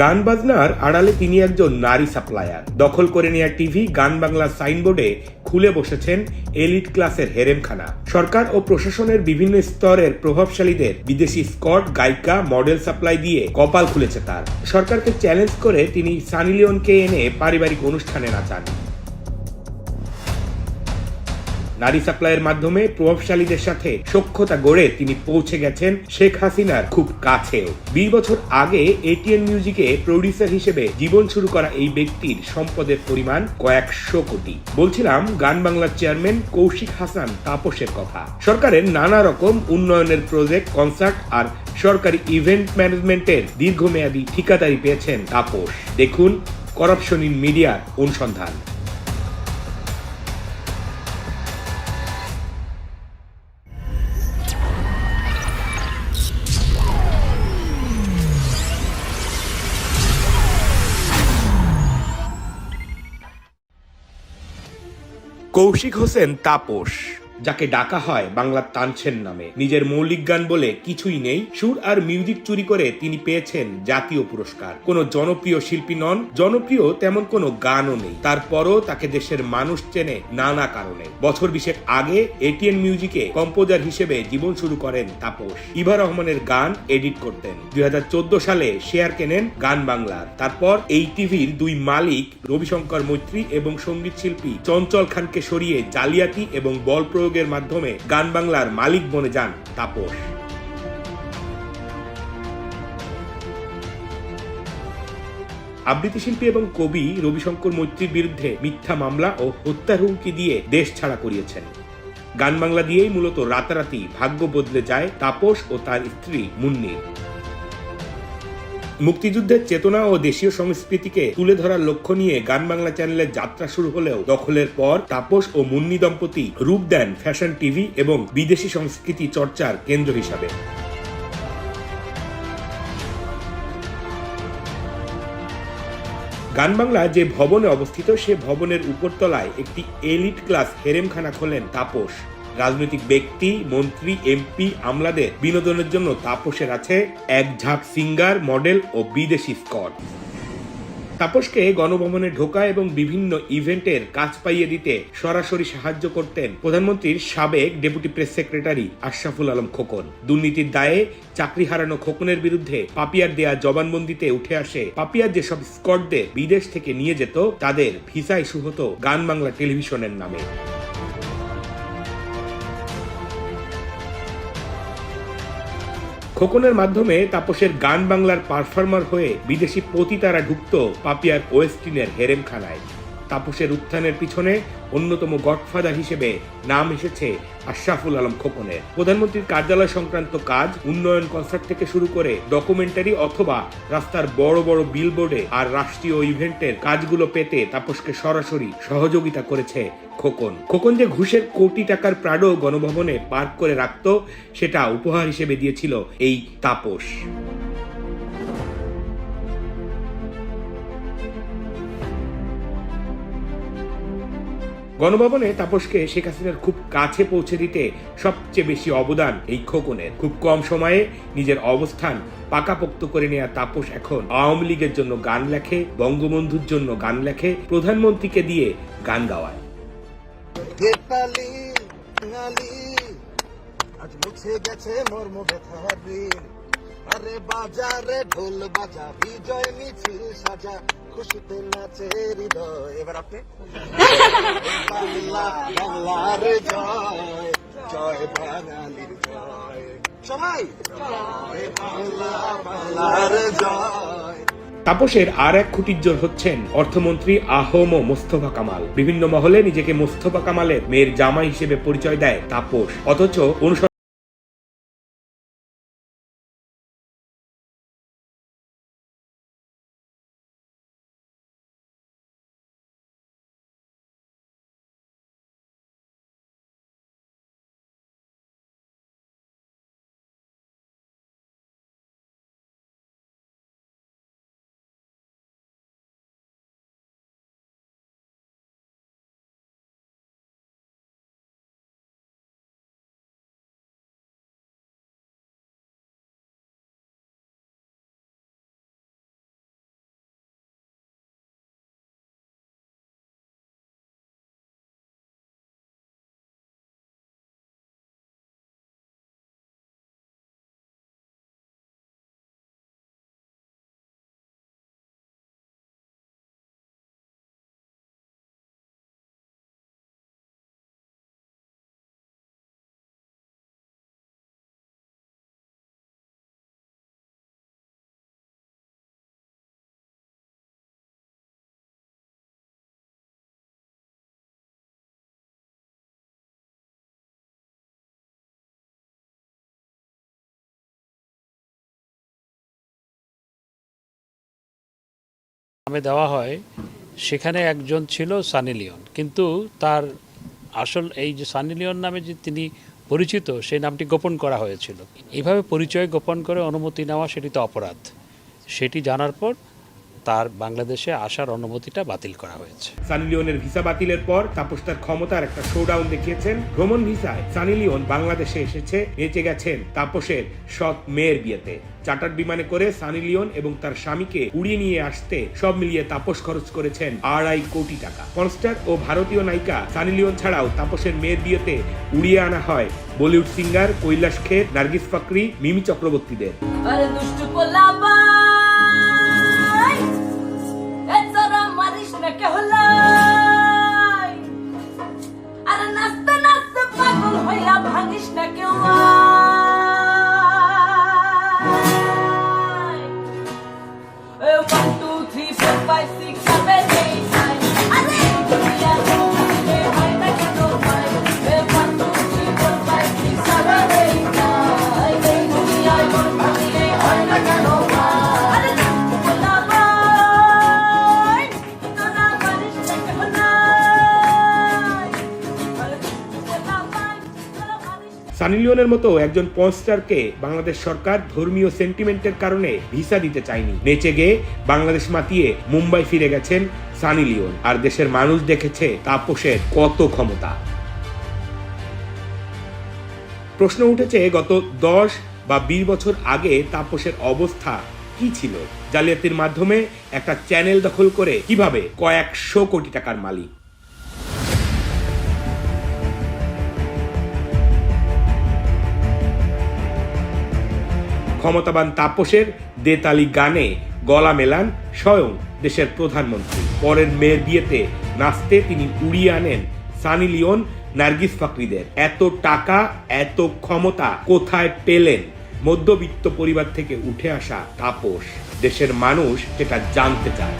গান বাজনার আড়ালে তিনি একজন নারী সাপ্লায়ার। দখল করে নেওয়া টিভি, গান বাংলা সাইনবোর্ডে খুলে বসেছেন এলিট ক্লাসের হেরেমখানা। সরকার ও প্রশাসনের বিভিন্ন স্তরের প্রভাবশালীদের বিদেশি স্কট, গায়িকা, মডেল সাপ্লাই দিয়ে কপাল খুলেছে তার। সরকারকে চ্যালেঞ্জ করে তিনি সানি লিওনকে এনে পারিবারিক অনুষ্ঠানে নাচান। নারী সাপ্লাইয়ের মাধ্যমে প্রভাবশালীদের সাথে সক্ষতা গড়ে তিনি পৌঁছে গেছেন শেখ হাসিনার খুব কাছেও। বিশ বছর আগে এটিএন মিউজিকে প্রডিউসার হিসেবে জীবন শুরু করা এই ব্যক্তির সম্পদের পরিমাণ কয়েকশো কোটি। বলছিলাম, গান বাংলার চেয়ারম্যান কৌশিক হাসান তাপসের কথা। সরকারের নানা রকম উন্নয়নের প্রজেক্ট, কনসার্ট আর সরকারি ইভেন্ট ম্যানেজমেন্টের দীর্ঘমেয়াদী ঠিকাদারি পেয়েছেন তাপস। দেখুন, করাপশন ইন মিডিয়ার অনুসন্ধান। কৌশিক হোসেন তাপস। যাকে ডাকা হয় বাংলার তানছেন নামে। নিজের মৌলিক গান বলে কিছুই নেই। সুর আর মিউজিক চুরি করে তিনি পেয়েছেন জাতীয় পুরস্কার। কোনো জনপ্রিয় শিল্পী নন, জনপ্রিয় তেমন কোনো গানও নেই। তারপরও তাকে দেশের মানুষ চেনে নানা কারণে। বছর বিশেক আগে এটিএন মিউজিকে কম্পোজার হিসেবে জীবন শুরু করেন তাপস। ইভা রহমানের গান এডিট করতেন। দুই হাজার চোদ্দ সালে শেয়ার কেনেন গান বাংলার। তারপর এই টিভির দুই মালিক রবিশঙ্কর মৈত্রী এবং সংগীত শিল্পী চঞ্চল খানকে সরিয়ে জালিয়াতি এবং বল প্রয়োগের মাধ্যমে গান বাংলার মালিক বনে যান তাপস। আবৃত্তি শিল্পী এবং কবি রবিশঙ্কর মৈত্রীর বিরুদ্ধে মিথ্যা মামলা ও হত্যার হুমকি দিয়ে দেশ ছাড়া করিয়েছেন। গান বাংলা দিয়েই মূলত রাতারাতি ভাগ্য বদলে যায় তাপস ও তার স্ত্রী মুন্নির মুক্তিযুদ্ধের চেতনা ও দেশীয় সংস্কৃতিকে তুলে ধরার লক্ষ্য নিয়ে গান বাংলা চ্যানেলের যাত্রা শুরু হলেও দখলের পর তাপস ও মুন্নি দম্পতি রূপ দেন ফ্যাশন টিভি এবং বিদেশি সংস্কৃতি চর্চার কেন্দ্র হিসাবে। গান বাংলা যে ভবনে অবস্থিত, সে ভবনের উপরতলায় একটি এলিট ক্লাস হেরেমখানা খোলেন তাপস। রাজনৈতিক ব্যক্তি, মন্ত্রী, এমপি আমলাদের বিনোদনের জন্য তাপসের আছে এক ঝাঁক সিঙ্গার, মডেল ও বিদেশি স্কট। তাপসকে গণভবনে ঢোকা এবং বিভিন্ন ইভেন্টের কাজ পাইয়ে দিতে সরাসরি সাহায্য করতেন প্রধানমন্ত্রীর সাবেক deputy press secretary Ashraful Alam Khokon. দুর্নীতির দায়ে চাকরি হারানো খোকনের বিরুদ্ধে পাপিয়ার দেয়া জবানবন্দিতে উঠে আসে পাপিয়ার যেসব স্কটদের বিদেশ থেকে নিয়ে যেত, তাদের ভিসা ইস্যু হতো গান বাংলা টেলিভিশনের নামে। খোকনের মাধ্যমে তাপসের গান বাংলার পারফর্মার হয়ে বিদেশি পতিতারা ঢুকত পাপিয়ার ওয়েস্টিনের হেরেমখানায়। তাপসের উত্থানের পিছনে অন্যতম গডফাদার হিসেবে নাম এসেছে আশরাফুল আলম খোকনের প্রধানমন্ত্রীর কার্যালয় সংক্রান্ত কাজ, উন্নয়ন কনসার্ট থেকে শুরু করে ডকুমেন্টারি অথবা রাস্তার বড় বড় বিলবোর্ডে আর রাষ্ট্রীয় ইভেন্টের কাজগুলো পেতে তাপসকে সরাসরি সহযোগিতা করেছে খোকন। খোকন যে ঘুষের কোটি টাকার প্রাডো গণভবনে পার্ক করে রাখত, সেটা উপহার হিসেবে দিয়েছিল এই তাপস। গণভবনে তাপসকে শেখ হাসিনার খুব কাছে পৌঁছে দিতে সবচেয়ে বেশি অবদান এই খোকনের। খুব কম সময়ে নিজের অবস্থান পাকাপোক্ত করে নেয়া তাপস এখন আওয়ামী লীগের জন্য গান লেখে, বঙ্গবন্ধুর জন্য গান লেখে, প্রধানমন্ত্রীকে দিয়ে গান গাওয়ায়। আজ মুছে গেছে মর্ম আরে বাজারে ঢোল বাজা, বিজয় মিছিল সাজা খুশিতে নাচে হৃদয়। এবার আপনি? বাংলা বাংলার জয়। জয় বাঙালির জয় সবাই জয় বাংলা বাংলার জয়। তাপসের আর এক খুঁটির জোর হচ্ছেন অর্থমন্ত্রী আহম মোস্তফা কামাল। বিভিন্ন মহলে নিজেকে মোস্তফা কামালের মেয়ের জামাই হিসেবে পরিচয় দেয় তাপস। অথচ অনুসরণ নামে দেওয়া হয়, সেখানে একজন ছিল সানি লিওন। কিন্তু তার আসল এই যে সানি লিওন নামে যে তিনি পরিচিত, সেই নামটি গোপন করা হয়েছিল। এইভাবে পরিচয় গোপন করে অনুমতি নেওয়া সেটি তো অপরাধ। সেটি জানার পর তার বাংলাদেশে আসার অনুমতিটা বাতিল করা হয়েছে। সানি লিওনের ভিসা বাতিলের পর তাপস তার ক্ষমতার একটা শোডাউন দেখিয়েছেন ভ্রমণ ভিসায়। সানি লিওন বাংলাদেশে এসেছে নেচে গেছেন তাপসের সৎ মেয়ের বিয়েতে। চার্টার বিমানে করে সানি লিওন এবং তার স্বামীকে উড়িয়ে নিয়ে আসতে সব মিলিয়ে তাপস খরচ করেছেন আড়াই কোটি টাকা। কনস্টার ও ভারতীয় নায়িকা সানি লিওন ছাড়াও তাপসের মেয়ের বিয়েতে উড়িয়ে আনা হয় বলিউড সিঙ্গার কৈলাস খের নার্গিস ফাকরি মিমি চক্রবর্তীদের। থ্রি ফোর সানি লিওনের মতো একজন পনস্টারকে বাংলাদেশ সরকার ধর্মীয় সেন্টিমেন্টের কারণে ভিসা দিতে চায়নি। নেচে গিয়ে বাংলাদেশ মাতিয়ে মুম্বাই ফিরে গেছেন সানি লিওন। আর দেশের মানুষ দেখেছে তাপসের কত ক্ষমতা। প্রশ্ন উঠেছে গত দশ বা বিশ বছর আগে তাপসের অবস্থা কি ছিল? জালিয়াতির মাধ্যমে একটা চ্যানেল দখল করে কীভাবে কয়েকশো কোটি টাকার মালিক? ক্ষমতাবান তাপসের দেতালি গানে গলা মেলান স্বয়ং দেশের প্রধানমন্ত্রী। পরের মেয়ের বিয়েতে নাচতে তিনি উড়িয়ে আনেন সানি লিওন, নার্গিস ফাকরিদের। এত টাকা, এত ক্ষমতা কোথায় পেলেন? মধ্যবিত্ত পরিবার থেকে উঠে আসা তাপস, দেশের মানুষ সেটা জানতে চায়।